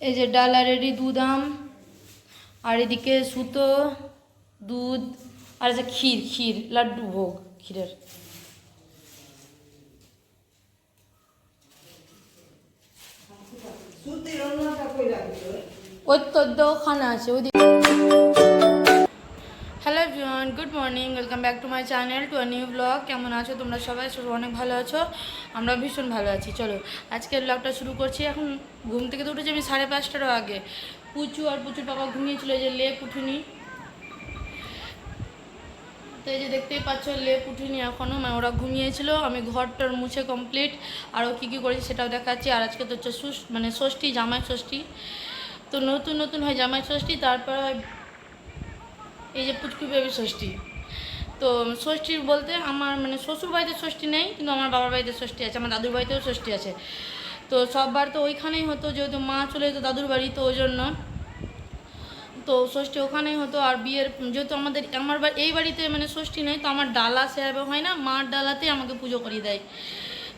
এই যে ডালারেরই দুধ আম আর এদিকে সুতো দুধ আর যে ক্ষীর ক্ষীর লাড্ডু ভোগ ক্ষীরের। ওই তো দোকান আছে hello everyone good morning welcome back to my channel to new blog কেমন আছো তোমরা সবাই? অনেক ভালো আছো। আমরা ভীষণ ভালো আছি। চলো, আজকের ব্লগটা শুরু করছি। এখন ঘুম থেকে তো উঠেছি আমি সাড়ে পাঁচটারও আগে। পুচু আর পুচুর বাবা ঘুমিয়েছিল যে লেপ উঠুনি। তো এই যে দেখতেই পাচ্ছ, লেপ উঠিনি এখনও মানে ওরা ঘুমিয়েছিল। আমি ঘরটার মুছে কমপ্লিট আরও কী কী করেছি সেটাও দেখাচ্ছি। আর আজকে তো হচ্ছে মানে ষষ্ঠী, জামাই ষষ্ঠী। তো নতুন নতুন হয় জামাই ষষ্ঠী। তারপর হয় এই যে পুচকু বেবি ষষ্ঠী। তো ষষ্ঠী বলতে আমার মানে শ্বশুর বাড়িতে ষষ্ঠী নেই, কিন্তু আমার বাবার বাড়িতে ষষ্ঠী আছে, আমার দাদুর বাড়িতেও ষষ্ঠী আছে। তো সববার তো ওইখানেই হতো, যেহেতু মা চলে যেত দাদুর বাড়ি, তো ওই জন্য তো ষষ্ঠী ওখানেই হতো, আর বিয়ের, যেহেতু আমাদের, আমার বাড়ি এই বাড়িতে মানে ষষ্ঠী নেই, তো আমার ডালা সেভাবে হয় না, মার ডালাতেই আমাকে পুজো করিয়ে দেয়।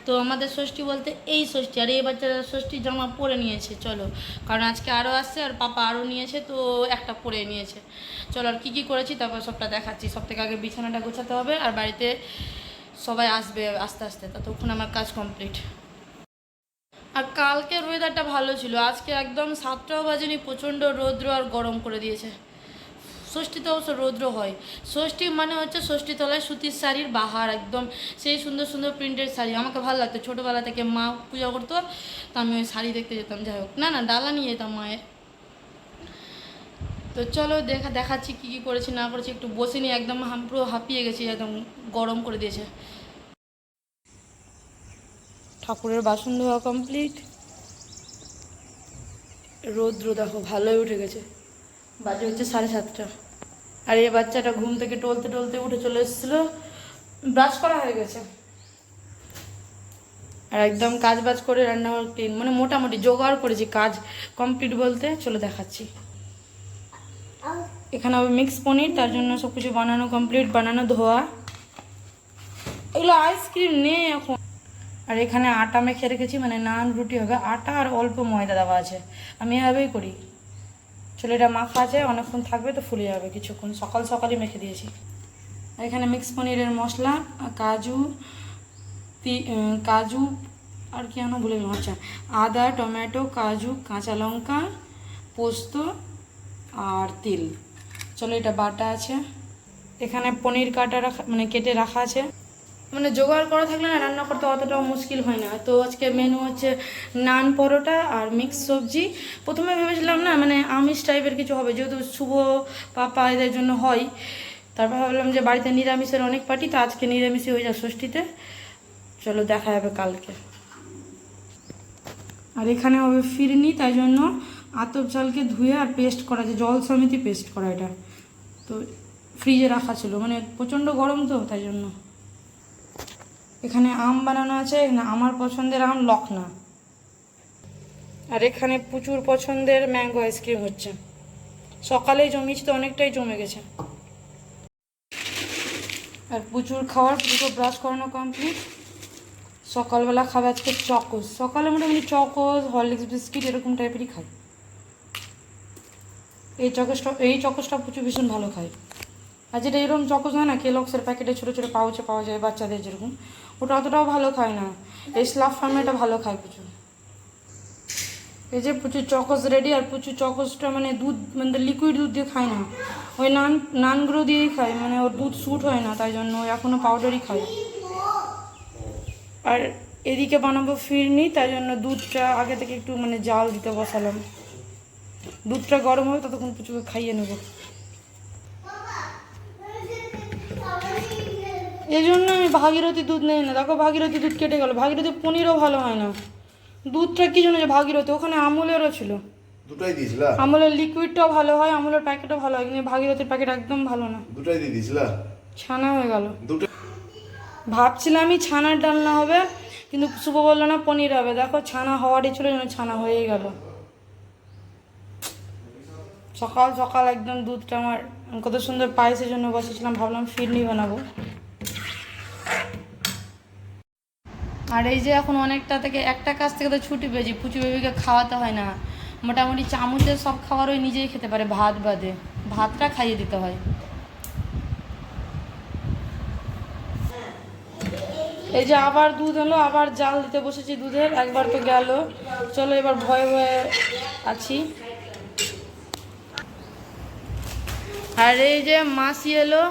তো আমাদের ষষ্ঠী বলতে এই ষষ্ঠী, আর এই বাচ্চারা ষষ্ঠী জামা পরে নিয়েছে, চলো। কারণ আজকে আরও আসছে আর পাপা আরও নিয়েছে, তো একটা পরে নিয়েছে। চলো, আর কী কী করেছি তারপর সবটা দেখাচ্ছি। সব থেকে আগে বিছানাটা গোছাতে হবে, আর বাড়িতে সবাই আসবে আস্তে আস্তে ততক্ষণ আমার কাজ কমপ্লিট আর কালকের ওয়েদারটা ভালো ছিল, আজকে একদম সাতটাও বাজেনি, প্রচণ্ড রৌদ্র আর গরম করে দিয়েছে। ষষ্ঠীতে অবশ্য রৌদ্র হয়। ষষ্ঠী মানে হচ্ছে ষষ্ঠী তলায় সুতির শাড়ির বাহার একদম। সেই সুন্দর সুন্দর প্রিন্টের শাড়ি। আমাকে ভালো লাগতো। ছোটোবেলা থেকে মা পূজা করতো, তো আমি ওই শাড়ি দেখতে যেতাম। যাই হোক। না না, ডালা নিয়ে যেতাম মায়ের। তো চলো দেখা, দেখাচ্ছি কী কী করেছি, না করেছি। একটু বসে নিয়ে একদম হাম, পুরো হাঁপিয়ে গেছি, একদম গরম করে দিয়েছে। ঠাকুরের বাসন ধোয়া কমপ্লিট রৌদ্র দেখো, ভালোই উঠে গেছে। বাজে হচ্ছে সাড়ে সাতটা। আর এই বাচ্চাটা ঘুম থেকে টলতে টলতে উঠে চলে এসেছিল। ব্রাশ করা হয়ে গেছে। আর একদম কাজ বাজ করে রান্নাঘর ক্লিন মানে মোটামুটি জোগাড় করেছি কাজ কমপ্লিট বলতে। চলো দেখাচ্ছি। এখানে হবে মিক্স পনির, তার জন্য সব কিছু বানানো কমপ্লিট বানানো ধোয়া। এগুলো আইসক্রিম নেই এখন। আর এখানে আটা মেখে রেখেছি মানে নান, রুটি হবে, আটা আর অল্প ময়দা দেওয়া আছে। আমি এভাবেই করি। চলে এটা মাখা আছে, অনেকক্ষণ থাকবে তো ফুলে যাবে কিছুক্ষণ। সকাল সকালই মেখে দিয়েছি। এখানে মিক্স পনিরের মশলা কাজু কাজু, আর কি যেন ভুলে আচ্ছা। আদা, টমেটো, কাজু, কাঁচা লঙ্কা, পোস্ত, আর তিল। চলো এটা বাটা আছে। এখানে পনির কাটা রাখা মানে কেটে রাখা আছে। মানে জোগাড় করা থাকলে না রান্না করতে অতটাও মুশকিল হয় না। তো আজকে মেনু হচ্ছে নান পরোটা আর মিক্স সবজি। প্রথমে ভেবেছিলাম না মানে আমিষ টাইপের কিছু হবে, যেহেতু শুভ পাপা এদের জন্য হয়। তারপর ভাবলাম যে বাড়িতে নিরামিষের অনেক পার্টি, তো আজকে নিরামিষই হয়ে যায় ষষ্ঠীতে। চলো দেখা যাবে কালকে। আর এখানে হবে ফিরনি, তাই জন্য আতপ চালকে ধুয়ে আর পেস্ট করা যে জল সমিতি পেস্ট করা এটা। তো ফ্রিজে রাখা ছিল মানে প্রচণ্ড গরম তো, তাই জন্য। এখানে আম বানানো আছে, এখানে আমার পছন্দের আম লখনা। আর এখানে প্রচুর পছন্দের ম্যাঙ্গো আইসক্রিম হচ্ছে। সকালে জমিয়েছি তো অনেকটাই জমে গেছে। আর প্রচুর খাওয়ার প্রচুর ব্রাশ করানো কমপ্লিট সকালবেলা খাবে আজকে চকোস। সকালে মোটামুটি চকোস, হরলিক্স বিস্কিট এরকম টাইপেরই খাই। এই চকোসটা এই চকোসটা প্রচুর ভীষণ ভালো খায়। আর যেটা এরকম চকোস হয় না কেলক্সের প্যাকেটে ছোটো ছোটো পাউচে পাওয়া যায় বাচ্চাদের যেরকম, ওটা অতটাও ভালো খায় না। এই স্লাফ ফার্মেটা ভালো খায় প্রচুর। এই যে প্রচুর চকোস রেডি আর প্রচুর চকোসটা মানে দুধ মানে লিকুইড দুধ দিয়ে খায় না। ওই নান নানগুলো দিয়েই খায় মানে ওর দুধ স্যুট হয় না, তাই জন্য এখনও পাউডারই খায়। আর এদিকে বানাবো ফিরনি, তাই জন্য দুধটা আগে থেকে একটু মানে জাল দিতে বসালাম। দুধটা গরম হবে, ততক্ষণ পুচুকে খাইয়ে নেব। এই জন্য আমি ভাগীরথী দুধ নেই না। দেখো ভাগীরথী দুধ কেটে গেল। ভাগীরথী পনিরও ভালো হয় না। দুধটা কি জন্য ভাগীরথী? ওখানে আমুলেরও ছিল। দুটাই দিয়েছিলা? আমুলের লিকুইডটাও ভালো হয় আমুলের প্যাকেটও ভালো হয় কিন্তু ভাগীরথীর প্যাকেট একদম ভালো না। দুটাই দিয়ে দিয়েছিলা? ছানা হয়ে গেল। দুটো ভাবছিলাম আমি ছানার ডালনা হবে কিন্তু শুভ বলল না পনির হবে। দেখো ছানা হওয়ারই ছিল যেন ছানা হয়েই গেল। সকাল সকাল একদম দুধটা আমার কত সুন্দর পায়েসের জন্য বসেছিলাম ভাবলাম ফিরনি বানাবো। আর এই যে এখন অনেকটা থেকে একটা কাজ থেকে তো ছুটি পেয়েছি, পুচু বেবিকে খাওয়াতে হয় না। মোটামুটি চামচের সব খাবার ওই নিজেই খেতে পারে, ভাত বাদে। ভাতটা খাইয়ে দিতে হয়। এই যে আবার দুধ হলো আবার জাল দিতে বসেছি দুধের, একবার তো গেল। চলো এবার ভয়ে ভয়ে আছি। আর এই যে মাসি এলো,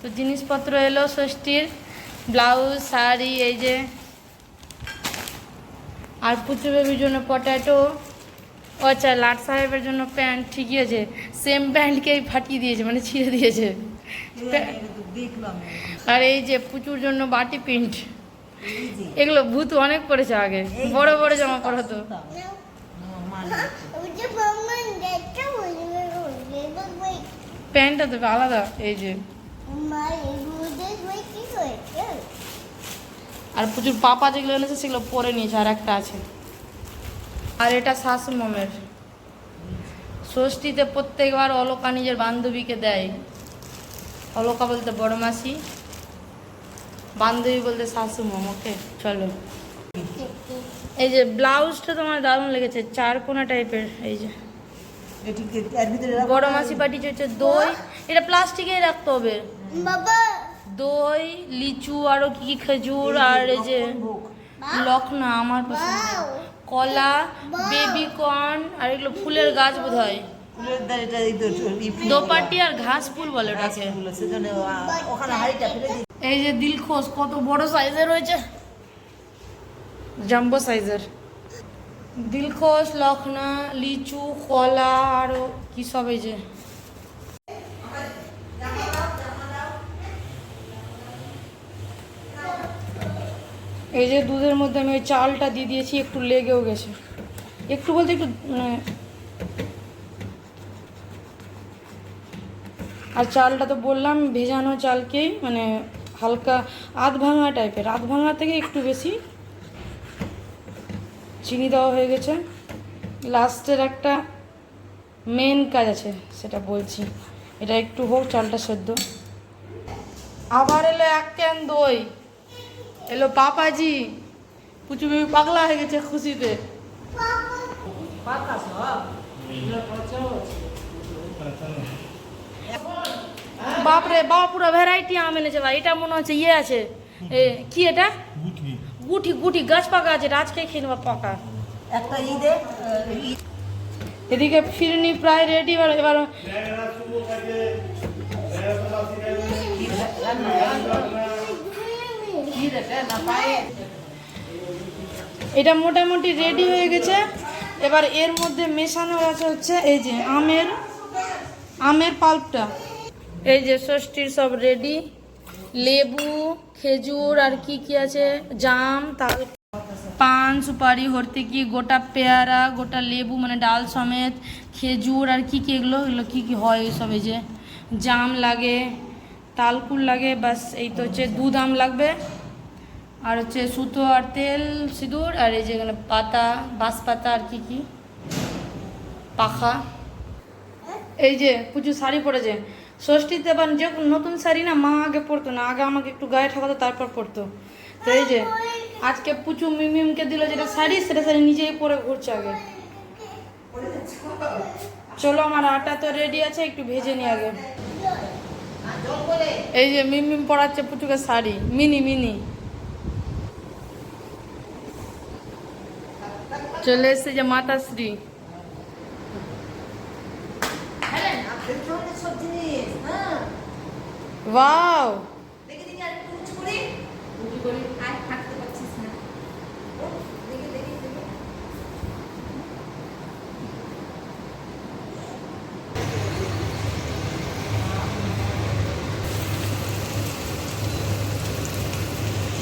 তো জিনিসপত্র এলো, ষষ্ঠীর ব্লাউজ, শাড়ি, এই যে আর পুচু বেবির জন্য পটাটো ও আচ্ছা লাট সাহেবের জন্য প্যান্ট ঠিকই আছে। সেম প্যান্টকেই ফাটিয়ে দিয়েছে মানে ছিঁড়ে দিয়েছে। আর এই যে পুচুর জন্য বাটি প্রিন্ট এগুলো ভূত অনেক পড়েছে আগে। বড় বড় জামা পরাতো প্যান্টটা তো। আলাদা এই যে। আর প্রচুর পাপা যেগুলো এনেছে সেগুলো পরে নিয়েছে আর একটা আছে। আর এটা শাশু মমের। ষষ্ঠীতে প্রত্যেকবার অলকা নিজের বান্ধবীকে দেয়। অলকা বলতে বড় মাসি বান্ধবী বলতে শাশু মম ওকে? চলো। এই যে ব্লাউজটা তোমার দারুণ লেগেছে চার কোনা টাইপের এই যে। বড় মাসি পাঠিয়েছে হচ্ছে দই। এটা প্লাস্টিকেই রাখতে হবে। বাবা। দই লিচু আরও কি কি খেজুর আর এই যে। লখনা আমার পছন্দ কলা বেবি কর্ন আর এগুলো ফুলের গাছ বোধ হয় দোপাটি আর ঘাস ফুল বলে ওটাকে। এই যে দিলখোশ কত বড় সাইজের রয়েছে। জাম্বো সাইজের। দিলখোশ লখনা লিচু কলা আরও কি সব এই যে। এই যে দুধের মধ্যে আমি ওই চালটা দিয়ে দিয়েছি, একটু লেগেও গেছে। একটু বলতে একটু মানে আর চালটা তো বললাম, ভেজানো চালকেই মানে হালকা আধ ভাঙা টাইপের। আধ ভাঙা থেকে একটু বেশি চিনি দেওয়া হয়ে গেছে। লাস্টের একটা মেন কাজ আছে, সেটা বলছি। এটা একটু হোক, চালটা সেদ্ধ। আবার এলো এক ক্যান দই। এলো পাপাজি। পুচু বেবি পাগলা হয়ে গেছে খুশিতে। বাপরে বাবা পুরো ভ্যারাইটি আম এনেছে ভাই। এটা মনে হচ্ছে ইয়ে আছে। এ কি এটা? গুটি। গুটি গাছ পাকা আছে এটা আজকে খেয়ে নেব পাকা। একটা ঈদে এদিকে ফিরনি প্রায় রেডি এবার এবার ঈদ এটা মোটামুটি রেডি হয়ে গেছে। এবার এর মধ্যে মেশানো আছে হচ্ছে এই যে আমের আমের পাল্পটা এই যে ষষ্ঠীর সব রেডি লেবু, খেজুর, আর কি কি আছে? জাম তাল পান, সুপারি, হর্তিকি, গোটা পেয়ারা, গোটা লেবু মানে ডাল সমেত, খেজুর, আর কি কি এগুলো এগুলো কী কী হয় এইসব এই যে? জাম লাগে, তালকুল লাগে, বাস এই তো হচ্ছে দুধ আম লাগবে। আর হচ্ছে সুতো আর তেল, সিঁদুর, আর এই যে এখানে পাতা বাঁশ পাতা আর কি কি? পাখা। এই যে পুজো শাড়ি পরেছে। ষষ্ঠীতে এবার যে নতুন শাড়ি না, মা আগে পরতো না, আগে আমাকে একটু গায়ে ঠাকাতো, তারপর পরতো। তো এই যে আজকে পুচু মিমিমকে দিল যেটা শাড়ি, সেটা শাড়ি নিজেই পরে ঘুরছে আগে। চলো আমার আটা তো রেডি আছে, একটু ভেজে নি আগে। এই যে মিমিম পরাচ্ছে পুচুকে শাড়ি, মিনি মিনি। চলে এসছে যে মাতাশ্রী। জিনিস হ্যাঁ। ওয়াও।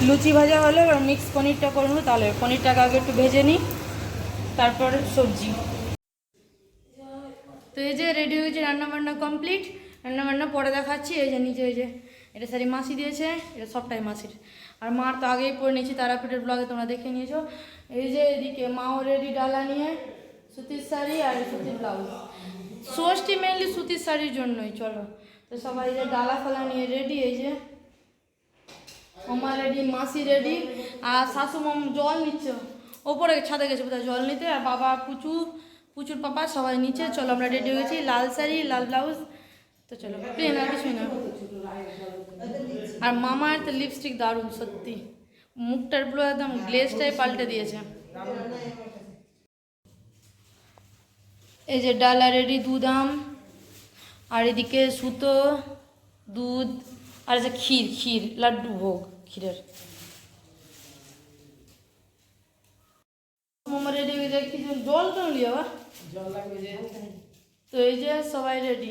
লুচি ভাজা হলে এবার মিক্স পনিরটা করে নেব তাহলে পনিরটাকে আগে একটু ভেজে নিই। তারপরে সবজি। তো এই যে রেডি হয়েছে রান্নাবান্না কমপ্লিট রান্নাবান্না পরে দেখাচ্ছি, এই যে নিচে এই যে, এটা শাড়ি মাসি দিয়েছে, এটা সবটাই মাসির। আর মার তো আগেই পরে নিয়েছি, তারাপীঠের ব্লগে তোমরা দেখে নিয়েছো। এই যে এদিকে মাও রেডি ডালা নিয়ে সুতির শাড়ি আর সুতির ব্লাউজ ষষ্ঠী মেনলি সুতির শাড়ির জন্যই, চলো। তো সবাই যে ডালা ফালা নিয়ে রেডি এই যে আমার রেডি মাসি রেডি আর শাশু মাম জল নিচ্ছে। ওপরে ছাদে গেছে, বোধহয় জল নিতে। আর বাবা, পুচু প্রচুর পাপা সবাই নিচে। চলো আমরা রেডি হয়ে গেছি, লাল শাড়ি, লাল ব্লাউজ। তো চলো প্লেন আর কিছুই না। আর মামার তো লিপস্টিক দারুণ, সত্যি। মুখটার পুরো একদম গ্লেজটাই পাল্টে দিয়েছে। এই যে ডালা রেডি দুধাম আর এদিকে সুতো, দুধ, আর যে ক্ষীর ক্ষীর, লাড্ডু ভোগ, ক্ষীরের। মোমো রেডি হয়ে যায় কিছু জল কেন লিয়া বা তো এই যে সবাই রেডি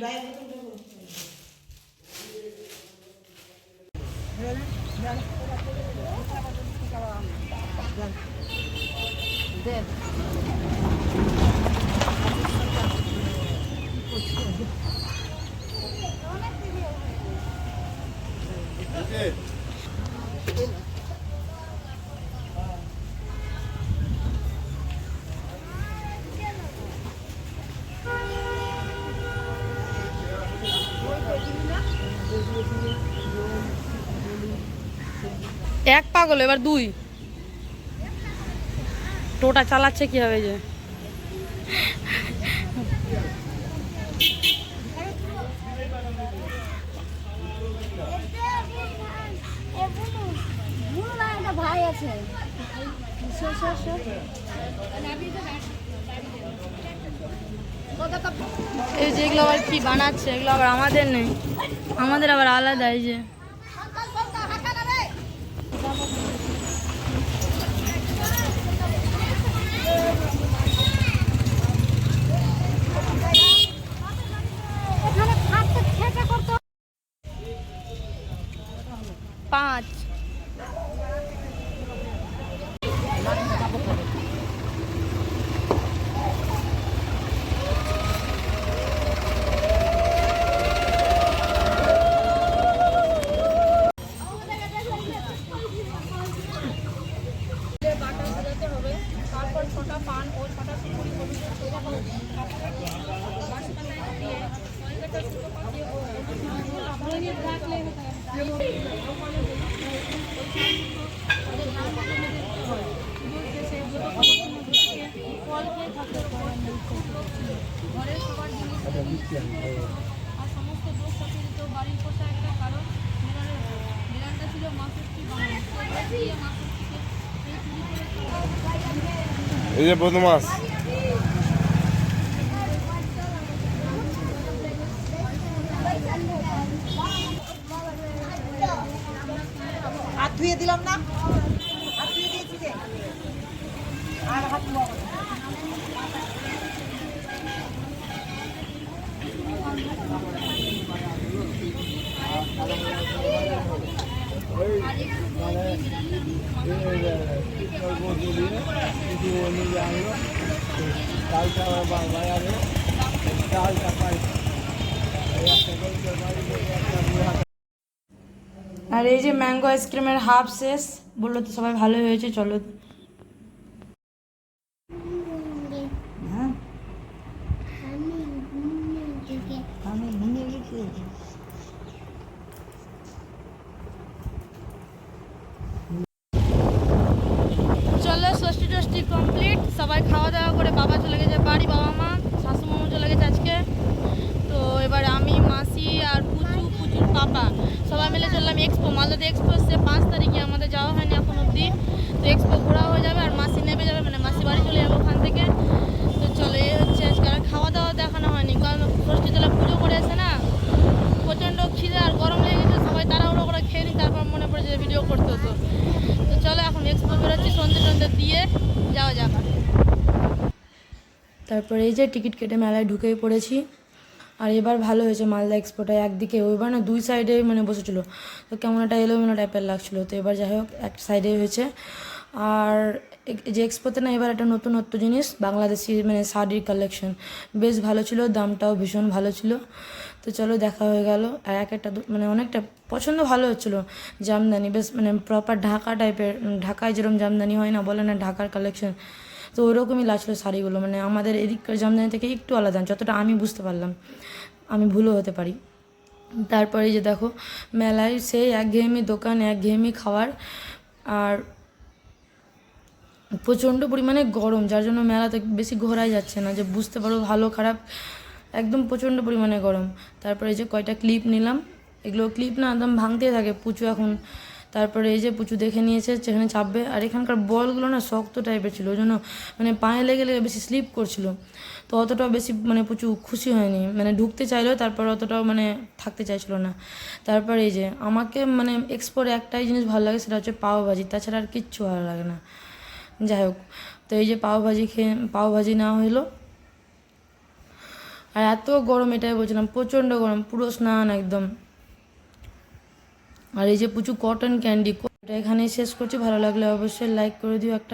এক পাগল, এবার দুই। টোটা চালাচ্ছে কীভাবে যে। এই যে এগুলো আবার কি বানাচ্ছে, এগুলো আবার আমাদের নেই। আমাদের আবার আলাদা এই যে এখানে খাটতে খেটে করতে পাঁচ তারপর ছটা পান ও ছটা সুপুরি আর সমস্ত দোষ চাপিয়ে দিত বাড়ির পোষা একটা কারণ বিড়ালের ছিল মা ষষ্ঠী বানানো দিয়ে মা ষষ্ঠীকে এই চুরি করে এই যে বদমাস। ধুয়ে দিলাম না। হাত ধুয়ে দিয়েছি যে আর হাত। আর এই যে ম্যাঙ্গো আইসক্রিমের হাফ শেষ। বলল তো সবাই ভালোই হয়েছে চলো হ্যাঁ আমি ভেঙে গেছি চলো ষষ্ঠী টষ্ঠী কমপ্লিট সবাই খাওয়া দাওয়া করে বাবা চলে গেছে বাড়ি বাবা মা শাশু মামু চলে গেছে আজকে তো এবার আমি মাসি আর পুচু পুচুর পাপা সবাই মিলে চললাম এক্সপো মালদাতে এক্সপো এসছে পাঁচ তারিখে আমাদের যাওয়া হয়নি এখন অবধি তো এক্সপো ঘোরা হয়ে যাবে আর মাসি নেমে যাবে মানে মাসি বাড়ি চলে যাবে ওখান থেকে তো চলো এই হচ্ছে আজকে আর খাওয়া দাওয়া দেখানো হয়নি কারণ ষষ্ঠী তোলা পুজো করে এসে না প্রচণ্ড খিদে আর গরম লেগে গেছে সবাই তাড়াহুড়ো করে খেয়ে নি তারপর মনে পড়ে যে ভিডিও করতে হতো তো চলো এখন এক্সপো বেরোচ্ছি সন্ধ্যে সন্ধ্যে দিয়ে যাওয়া যাক তারপরে এই যে টিকিট কেটে মেলায় ঢুকেই পড়েছি। আর এবার ভালো হয়েছে মালদা এক্সপোটা একদিকে। ওইবার না দুই সাইডে মানে বসেছিল। তো কেমন একটা এলোমেলো টাইপের লাগছিল। তো এবার যাই হোক, এক সাইডে হয়েছে। আর যে এক্সপোতে না এবার একটা নতুনত্ব জিনিস, বাংলাদেশি মানে শাড়ির কালেকশন বেশ ভালো ছিল, দামটাও ভীষণ ভালো ছিল। তো চলো দেখা হয়ে গেল। আর এক একটা মানে অনেকটা পছন্দ ভালো হচ্ছিল। জামদানি, বেশ মানে প্রপার ঢাকা টাইপের ঢাকায় যেরকম জামদানি হয় না, বলে না ঢাকার কালেকশন তো ওরকমই লাগছিল শাড়িগুলো মানে আমাদের এদিককার জামদানি থেকে একটু আলাদা, যতটা আমি বুঝতে পারলাম, আমি ভুলও হতে পারি। তারপরে যে দেখো, মেলায় সেই একঘেয়েমি দোকান, একঘেয়েমি খাওয়ার, আর প্রচণ্ড পরিমাণে গরম, যার জন্য মেলাতে বেশি ঘোরাই যাচ্ছে না, যে বুঝতে পারো ভালো, খারাপ, একদম প্রচণ্ড পরিমাণে গরম। তারপরে যে কয়টা ক্লিপ নিলাম, এগুলো ক্লিপ না একদম ভাঙতেই থাকে, পুচু এখন তারপরে এই যে পুচু দেখে নিয়েছে সেখানে চাপবে আর এখানকার বলগুলো না শক্ত টাইপের ছিল, ওই জন্য মানে পায়ে লেগে লেগে বেশি স্লিপ করছিল। তো অতটাও বেশি মানে পুচু খুশি হয়নি। মানে ঢুকতে চাইলো তারপর অতটাও মানে থাকতে চাইছিল না। তারপর এই যে আমাকে মানে এক্সপোর একটাই জিনিস ভালো লাগে, সেটা হচ্ছে পাও ভাজি তাছাড়া আর কিচ্ছু ভালো লাগে না। যাই হোক, তো এই যে পাও ভাজি খেয়ে পাও ভাজি নেওয়া হলো আর এত গরম এটাই বলছিলাম, প্রচণ্ড গরম, পুরো স্নান একদম। আর এই যে প্রচুর কটন ক্যান্ডি এখানে এখানেই শেষ করছি। ভালো লাগলে অবশ্যই লাইক করে দিও একটা।